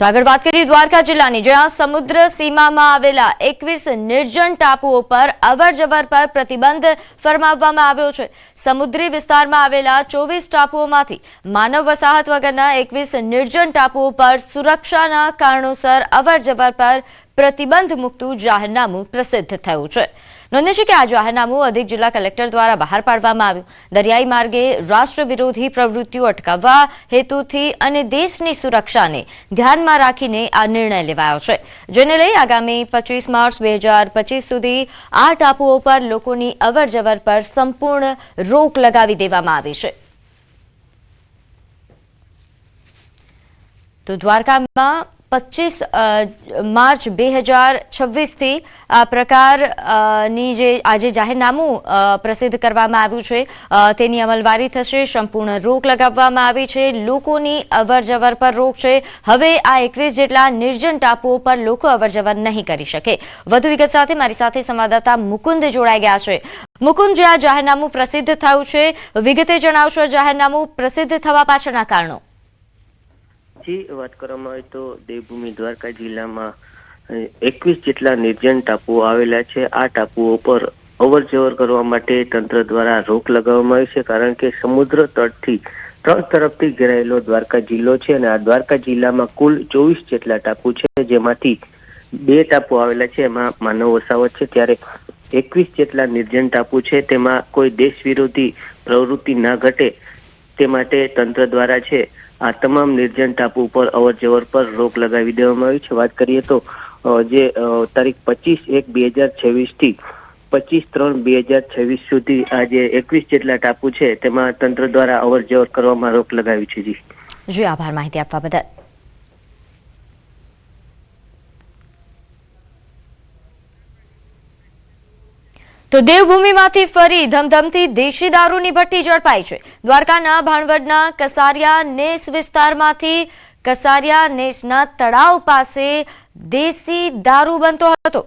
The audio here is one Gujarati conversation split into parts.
તો આગળ વાત કરીએ દ્વારકા જિલ્લાની, જ્યાં સમુદ્ર સીમામાં આવેલા એકવીસ નિર્જન ટાપુઓ પર અવર જવર પર પ્રતિબંધ ફરમાવવામાં આવ્યો છે. સમુદ્રી વિસ્તારમાં આવેલા ચોવીસ ટાપુઓમાંથી માનવ વસાહત વગરના એકવીસ નિર્જન ટાપુઓ પર સુરક્ષાના કારણોસર અવર પર પ્રતિબંધ મૂકતું જાહેરનામું પ્રસિદ્ધ થયું છે. નોંધ્ય છે કે આ જાહેરનામું અધિક જિલ્લા કલેક્ટર દ્વારા બહાર પાડવામાં આવ્યું. દરિયાઈ માર્ગે રાષ્ટ્ર વિરોધી પ્રવૃત્તિઓ અટકાવવા હેતુથી અને દેશની સુરક્ષાને ધ્યાનમાં રાખીને આ નિર્ણય લેવાયો છે. જેને લઈ આગામી પચીસ માર્ચ બે હજાર પચીસ સુધી આ ટાપુઓ પર લોકોની અવરજવર પર સંપૂર્ણ રોક લગાવી દેવામાં આવી છે. તો દ્વારકામાં પચીસ માર્ચ બે હજાર છવ્વીસથી આ પ્રકારની જે આજે જાહેરનામું પ્રસિદ્ધ કરવામાં આવ્યું છે. તેની અમલવારી થશે, સંપૂર્ણ રોક લગાવવામાં આવી છે, લોકોની અવરજવર પર રોક છે. હવે આ એકવીસ જેટલા નિર્જન ટાપુઓ પર લોકો અવરજવર નહીં કરી શકે. વધુ વિગત સાથે મારી સાથે સંવાદદાતા મુકુંદ જોડાઈ ગયા છે. મુકુંદ, જે આ જાહેરનામું પ્રસિદ્ધ થયું છે, વિગતે જણાવશો જાહેરનામું પ્રસિદ્ધ થવા પાછળના કારણો? જી, વાત કરવામાં આવે તો દેવભૂમિ દ્વારકા જિલ્લામાં એકવીસ જેટલા નિર્જન ટાપુઓ આવેલા છે. આ ટાપુઓ પર અવર જવર કરવા માટે તંત્ર દ્વારા રોક લગાવવામાં આવી છે, કારણ કે સમુદ્ર તટથી ત્રણ તરફથી ઘેરાયેલો દ્વારકા જિલ્લો છે અને આ દ્વારકા જિલ્લામાં કુલ ચોવીસ જેટલા ટાપુ છે, જેમાંથી બે ટાપુ આવેલા છે. એમાં માનવ વસાવત છે. ત્યારે એકવીસ જેટલા નિર્જન ટાપુ છે. તેમાં કોઈ દેશ વિરોધી પ્રવૃત્તિ ના ઘટે તે માટે તંત્ર દ્વારા છે આ તમામ નિર્જન ટાપુ ઉપર અવર જવર પર રોક લગાવી દેવામાં આવી છે. વાત કરીએ તો જે તારીખ પચીસ એક બે હજાર છવ્વીસથી પચીસ ત્રણ બે હજાર છવ્વીસ સુધી આ જે એકવીસ જેટલા ટાપુ છે, તેમાં તંત્ર દ્વારા અવર જવર કરવામાં રોક લગાવી છે જી. જી, આભાર માહિતી આપવા બદલ. તો દેવભૂમિમાંથી ફરી ધમધમતી દેશી દારૂની ભઠ્ઠી ઝડપાઈ છે. દ્વારકાના, ભાણવડના, કસારિયા નેસ વિસ્તારમાંથી કસારિયા નેસના તળાવ પાસે દેશી દારૂ બનતો હતો.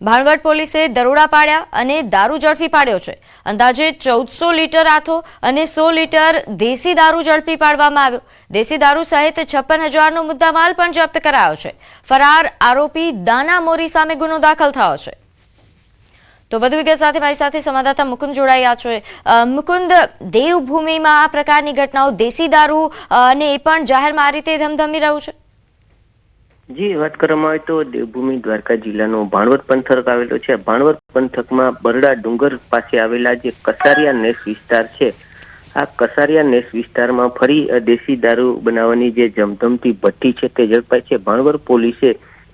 ભાણવડ પોલીસે દરોડા પાડ્યા અને દારૂ ઝડપી પાડ્યો છે. અંદાજે ચૌદસો લીટર આથો અને સો લીટર દેશી દારૂ ઝડપી પાડવામાં આવ્યો. દેશી દારૂ સહિત છપ્પન હજારનો મુદ્દામાલ પણ જપ્ત કરાયો છે. ફરાર આરોપી દાના મોરી સામે ગુનો દાખલ થયો છે. તો વધુ વિગત સાથે મારી સાથે સંવાદદાતા મુકુંદ જોડાયા છે. મુકુંદ, દેવભૂમિમાં આ પ્રકારની ઘટનાઓ દેશી દારૂ અને એ પણ જાહેરમાં આ રીતે ધમધમી રહ્યું છે? જી, વાત કરવામાં આવે તો દેવભૂમિ દ્વારકા જિલ્લાનો ભાણવડ પંથક આવેલો છે. ભાણવડ પંથકમાં બરડા ડુંગર પાસે આવેલા જે કસારિયા નેસ વિસ્તાર છે, આ કસારિયા નેસ વિસ્તારમાં ફરી દેશી દારૂ બનાવવાની જે જમધમતી ભઠ્ઠી છે તે ઝડપાઈ છે. ભાણવડ પોલીસે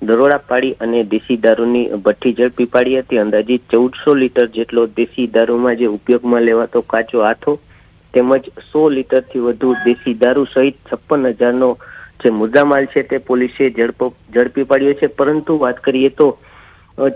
દરોડા પાડી અને દેશી દારૂની ભઠ્ઠી ઝડપી પાડી હતી. અંદાજિત ચૌદસો લીટર જેટલો દેશી દારૂમાં જે ઉપયોગમાં લેવાતો કાચો આથો તેમજ સો લીટરથી વધુ દેશી દારૂ સહિત છપ્પન હજારનો જે મુદ્દામાલ છે તે પોલીસે ઝડપ પાડ્યો છે. પરંતુ વાત કરીએ તો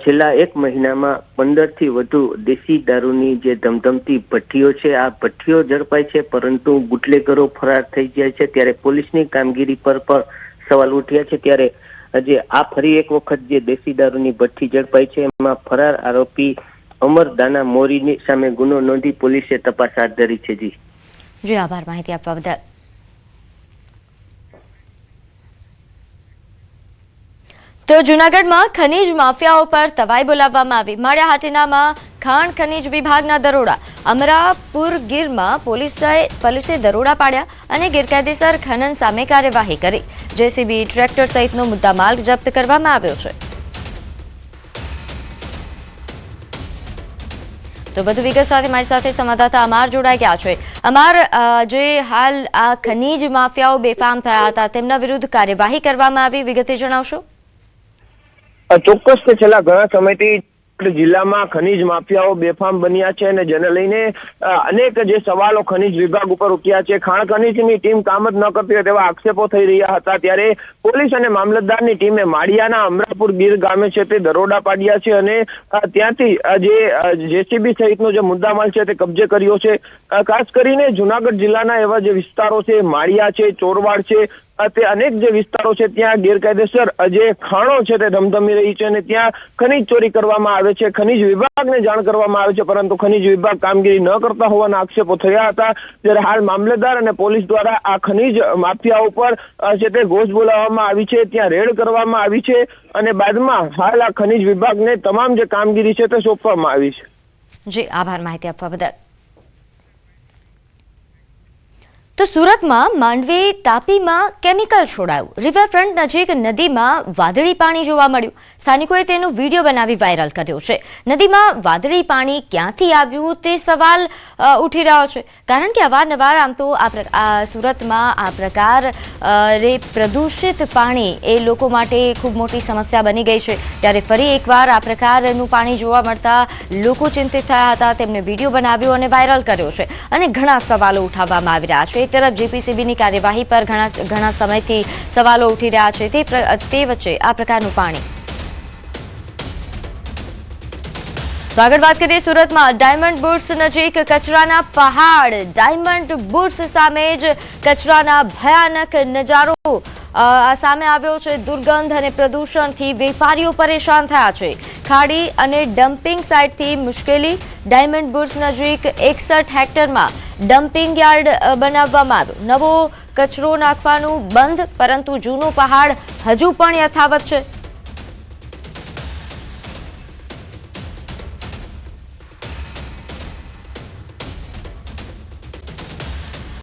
છેલ્લા એક મહિનામાં પંદરથી વધુ દેશી દારૂની જે ધમધમતી ભઠ્ઠીઓ છે, આ ભઠ્ઠીઓ ઝડપાય છે, પરંતુ ગુટલેગરો ફરાર થઈ જાય છે. ત્યારે પોલીસની કામગીરી પર પણ સવાલ ઉઠ્યા છે. ત્યારે જે આ ફરી એક વખત જે દેશી દારૂની ભઠ્ઠી ઝડપાઈ છે, એમાં ફરાર આરોપી અમર દાના મોરીની સામે ગુનો નોંધી પોલીસે તપાસ હાથ ધરી છે જી. જી, આભાર. માહિતી આપવા બદલ. તો જૂનાગઢમાં ખનીજ માફિયાઓ પર તવાઈ બોલાવવામાં આવી. માળિયા હાટીનામાં ખાણ ખનીજ વિભાગના દરોડા. અમરાપુર ગીરમાં પોલીસે પોલીસે દરોડા પાડ્યા અને ગેરકાયદેસર ખનન સામે કાર્યવાહી કરી. જેસીબી ટ્રેક્ટર સહિતનો મુદ્દામાલ જપ્ત કરવામાં આવ્યો છે. તો વધુ વિગત સાથે મારી સાથે સંવાદદાતા અમાર જોડાઈ ગયા છે. અમાર જે હાલ આ ખનીજ માફિયાઓ બેફામ થયા હતા, તેમના વિરુદ્ધ કાર્યવાહી કરવામાં આવી. વિગતે જણાવશો? ચોક્કસ કે છેલ્લા ઘણા સમયથી જિલ્લામાં ખનીજ માફિયાઓ બેફામ બન્યા છે અને જેને લઈને અનેક જે સવાલો ખનીજ વિભાગ ઉપર ઉઠ્યા છે. ખાણ ખનીજની ટીમ કામ જ ન કરતી હોય તેવા આક્ષેપો થઈ રહ્યા હતા. ત્યારે પોલીસ અને મામલતદારની ટીમે માળિયાના અમરાપુર ગીર ગામે છે તે દરોડા પાડ્યા છે અને ત્યાંથી જે જેસીબી સહિતનો જે મુદ્દામાલ છે તે કબજે કર્યો છે. ખાસ કરીને જુનાગઢ જિલ્લાના એવા જે વિસ્તારો છે, માળિયા છે, ચોરવાડ છે તે અનેક જે વિસ્તારો છે, ત્યાં ગેરકાયદેસર જે ખાણો છે તે ધમધમી રહી છે અને ત્યાં ખનીજ ચોરી કરવામાં આવે છે, ખનીજ વિભાગને જાણ કરવામાં આવે છે, પરંતુ ખનીજ વિભાગ કામગીરી ન કરતા હોવાના આક્ષેપો થયા હતા. ત્યારે હાલ મામલેદાર અને પોલીસ દ્વારા આ ખનીજ માફિયા ઉપર છે તે ઘોષ બોલાવવામાં આવી છે, ત્યાં રેડ કરવામાં આવી છે અને બાદમાં હાલ આ ખનીજ વિભાગને તમામ જે કામગીરી છે તે સોંપવામાં આવી છે. જી, આભાર માહિતી આપવા બદલ. તો સુરતમાં માંડવી તાપીમાં કેમિકલ છોડાયું. રિવરફ્રન્ટ નજીક નદીમાં વાદળી પાણી જોવા મળ્યું. સ્થાનિકોએ તેનો વીડિયો બનાવી વાયરલ કર્યો છે. નદીમાં વાદળી પાણી ક્યાંથી આવ્યું તે સવાલ ઉઠી રહ્યો છે. કારણ કે અવારનવાર આમ તો આ સુરતમાં આ પ્રકાર રે પ્રદૂષિત પાણી એ લોકો માટે ખૂબ મોટી સમસ્યા બની ગઈ છે. ત્યારે ફરી એકવાર આ પ્રકારનું પાણી જોવા મળતા લોકો ચિંતિત થયા હતા. તેમણે વીડિયો બનાવ્યો અને વાયરલ કર્યો છે. અને ઘણા સવાલો ઉઠાવવામાં આવી રહ્યા છે. એક તરફ જીપીસીબીની કાર્યવાહી પર ઘણા સમયથી સવાલો ઉઠી રહ્યા છે. તે વચ્ચે આ પ્રકારનું પાણી. તો આગળ વાત કરીએ સુરતમાં. ડાયમંડ બુટ્સ નજીક કચરાના પહાડ. ડાયમંડ બુટ્સ સામે જ કચરાના ભયાનક નજારો સામે આવ્યો છે. દુર્ગંધ અને પ્રદૂષણથી વેપારીઓ પરેશાન થયા છે. ખાડી અને ડમ્પિંગ સાઇટથી મુશ્કેલી. ડાયમંડ બુટ્સ નજીક એકસઠ હેક્ટરમાં ડમ્પિંગ યાર્ડ બનાવવામાં આવ્યો. નવો કચરો નાખવાનું બંધ, પરંતુ જૂનો પહાડ હજુ પણ યથાવત છે.